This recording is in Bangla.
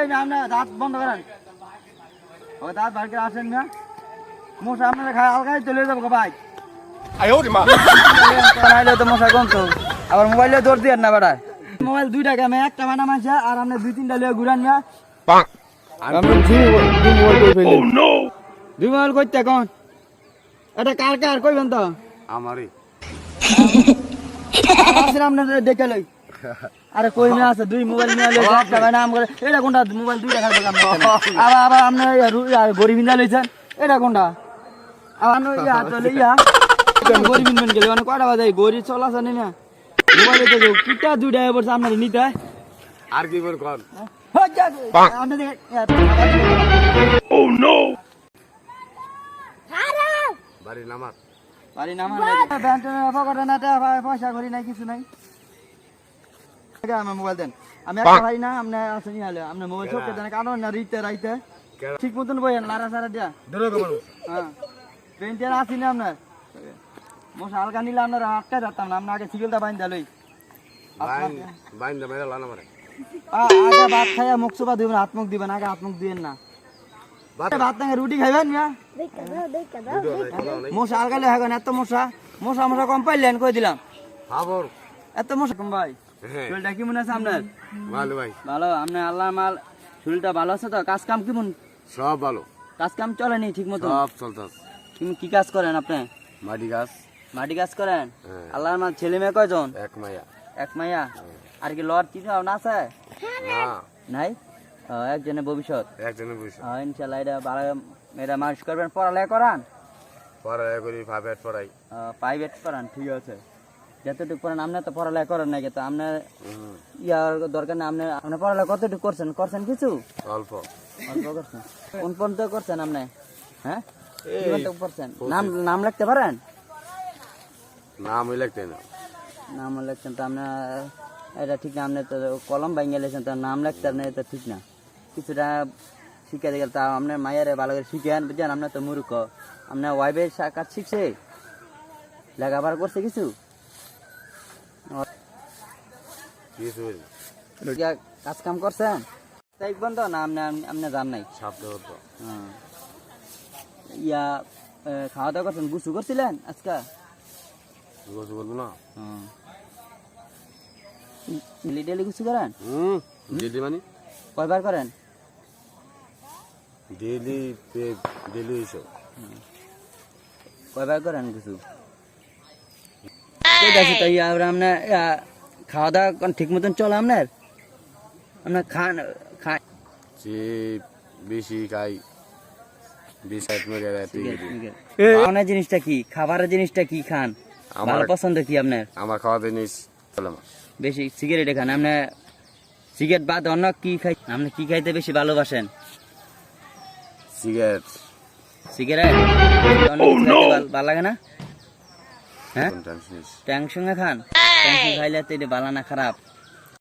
এই না আপনার দাঁত বন্ধ করেন। ও দাঁত বার করে আসেন না। মশা আপনারা খায় আলগাই চলে যাব গো ভাই। তো মশা কম তো আবার মোবাইলে দৌড় দিয়ে না বেড়ায়। মোবাইল দুইটা গেমে একটা বানা মানছে আর আপনি দুই তিনটা লিয়ে ঘুরান না। দুই মোবাইল করতে কোন? এটা কার কার? কইবেন তো? আমারই। আপনাদের দেখে লই। আরে কই না আছে দুই মোবাইল নিয়ে লই একটা বানা আম করে এটা কোনটা? মোবাইল দুইটা খাবে কাম আবার আবার আপনি গরিব ইন্দা লইছেন এটা কোনটা? আবার আপনি ইয়া তো লইয়া গরিব ইনবেন গেলে মানে কয়টা বাজে গরিব চলাছে না মোবাইলে তো কিটা দুইটা পড়ছে আপনার নিতে। আর কি বল। আপনাদের Oh no! বাড়ি নামার। বাড়ি নামা নাই ব্যাংক পকেটে না টাকা পয়সা করি নাই কিছু নাই। আমার মোবাইল দেন। আমি একটা ভাই না আপনি আসেন হলে। আপনি মোবাইল সবকে দেন কারণ না রিতে রাইতে। ঠিক মতন বইয়েন লারা সারা দিয়া। ধরো গো হ্যাঁ। পেন্টের আসি না আপনার মশা হালকা নিলে আপনার আটকায় যাতাম না। আপনার আগে সিগেলটা বাইন দিলই বাইন বাইন মেরা লানা মারে আগে ভাত খাইয়া মুখ চোপা দিবেন হাত মুখ দিবেন আগে হাত মুখ দিবেন না। ভাত না রুটি খাইবেন না? মশা এত মশা মশা মশা কম পাইলেন কই দিলাম? এত মশা কম ভাই। শরীরটা কি মনে আছে আপনার? ভালো ভাই। ভালো আপনার আল্লাহ মাল শরীরটা ভালো আছে তো? কাজ কাম কেমন? সব ভালো। কাজ কাম চলেনি ঠিক মতো সব তুমি কি কাজ করেন আপনি? মাটি গাছ মাটি কাজ করেন? হ্যাঁ। আল্লাহর মাল ছেলে মেয়ে কয়জন? এক মাইয়া। এক মাইয়া? আর কি তিন না আছে? নাই? একজনের ভবিষ্যৎ? একজনের বসে হ্যাঁ ইনশাল্লাহ এটা ভালো এটা মানুষ করবেন পড়ালেখা করান? পড়ালেখা করি প্রাইভেট পড়াই। প্রাইভেট করান ঠিক আছে। যতটুকু পড়েন আপনি তো পড়ালেখা করেন না কিন্তু আপনার ইয়ার দরকার নেই আপনি আপনি পড়ালেখা কতটুকু করছেন? করছেন কিছু? অল্প। অল্প করছেন? কোন পর্যন্ত করছেন আপনি? হ্যাঁ? করছেন? নাম নাম লিখতে পারেন? নাম না। নাম লিখছেন তো আপনার এটা ঠিক না আপনি তো কলম ভাঙিয়ে লিখছেন তো নাম লিখতে আপনি তো ঠিক না। কিছুটা শিখে গেল তা আপনার মায়ের ভালো করে শিখেন বুঝছেন? আপনার তো মূর্খ। আপনার ওয়াইফের কাজ শিখছে? লেখাপড়া করছে কিছু কিছু ইয়া কাজ কাম করছেন? তাই বন্ধ না আপনি আপনি জান নাই? হ্যাঁ। ইয়া খাওয়া দাওয়া করছেন? গুছু করছিলেন আজকা? কিছু বলব না। ডেলি ডেলি গুছু করেন? হুম ডেলি মানে? কয়বার করেন? ডেলি ডেলি হইছে কয়বার করেন গুছু ঠিক আছে তাই আপনার ইয়া, খাওয়া দাওয়া ঠিক মতন চলে আপনার? আপনার খান খান। যে বেশি খাই। বিশ ষাট মেরে রাতে খাওয়ানোর জিনিসটা কি? খাবারের জিনিসটা কি খান? ভালো পছন্দ কি আপনার? আমার খাওয়া জিনিস বেশি সিগারেট খান। আপনার সিগারেট বাদ অন্য কি খাই আপনি কি খাইতে বেশি ভালোবাসেন? সিগারেট। সিগারেট? ভালো লাগে না? হ্যাঁ? কোন টেনশন ট্যাং সঙ্গে খান। ট্যাং সঙ্গে খাইলে তো এটা বালানা খারাপ।